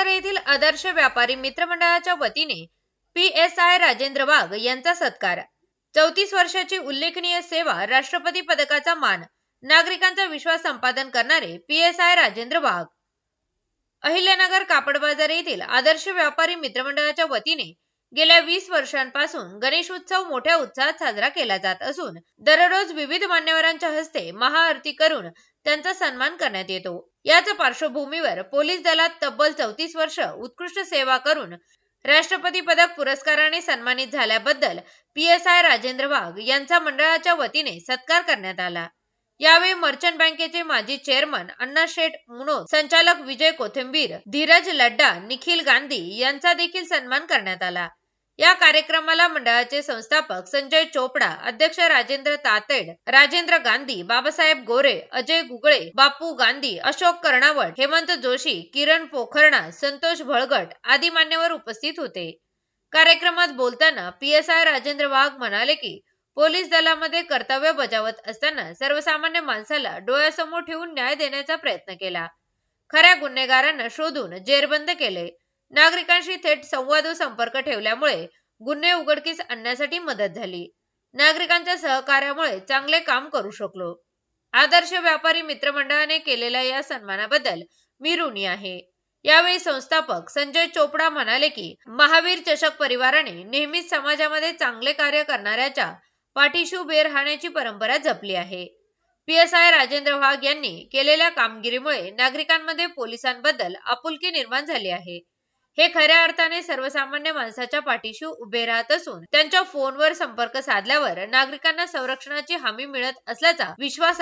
आदर्श व्यापारी मित्रमंडळाच्या वतीने P S I Rajendra Wagh यांचा सत्कार. चौतीस वर्षाची उल्लेखनीय सेवा राष्ट्रपती पदकाचा मान नागरिकांचा विश्वास संपादन करणारे P S I Rajendra Wagh Ahilyanagar कापड बाजार येथील आदर्श व्यापारी मित्रमंडळाच्या वतीने गेल्या वीस वर्षांपासून गणेशोत्सव मोठ्या उत्साहात साजरा केला जात असून दररोज विविध मान्यवरांच्या हस्ते महाआरती करून त्यांचा सन्मान करण्यात येतो. याच पार्श्वभूमीवर पोलीस दलात तब्बल चौतीस वर्ष उत्कृष्ट सेवा करून राष्ट्रपती पदक पुरस्काराने सन्मानित झाल्याबद्दल P S I Rajendra Wagh यांचा मंडळाच्या वतीने सत्कार करण्यात आला. यावेळी मर्चंट बँकेचे माजी चेअरमन अण्णा शेठ मुनो संचालक विजय कोथिंबीर धीरज लड्डा निखिल गांधी यांचा देखील सन्मान करण्यात आला. या कार्यक्रमाला मंडळाचे संस्थापक संजय चोपडा अध्यक्ष राजेंद्र तातेड राजेंद्र गांधी बाबासाहेब गोरे अजय गुगळे बापू गांधी अशोक कर्णावट हेमंत जोशी किरण पोखरणा संतोष भळगट आदी मान्यवर उपस्थित होते. कार्यक्रमात बोलताना P S I Rajendra Wagh म्हणाले की पोलीस दलामध्ये कर्तव्य बजावत असताना सर्वसामान्य माणसाला डोळ्यासमोर ठेवून न्याय देण्याचा प्रयत्न केला. खऱ्या गुन्हेगारांना शोधून जेरबंद केले. नागरिकांशी थेट संवाद व संपर्क ठेवल्यामुळे गुन्हे उघडकीस आणण्यासाठी मदत झाली. नागरिकांच्या सहकार्यामुळे चांगले काम करू शकलो. आदर्श व्यापारी मित्रमंडळाने केलेल्या या सन्मानाबद्दल मी ऋणी आहे. यावेळी संस्थापक संजय चोपडा म्हणाले की महावीर चषक परिवाराने नेहमीच समाजामध्ये चांगले कार्य करणाऱ्याच्या पाठीशी उभे राहण्याची परंपरा जपली आहे. P S I Rajendra Wagh यांनी केलेल्या कामगिरीमुळे नागरिकांमध्ये पोलिसांबद्दल आपुलकी निर्माण झाली आहे. हे खऱ्या अर्थाने सर्वसामान्य माणसाच्या पाठीशी उभे राहत असून त्यांच्या फोनवर संपर्क साधल्यावर नागरिकांना संरक्षणाची हमी मिळत असल्याचा विश्वास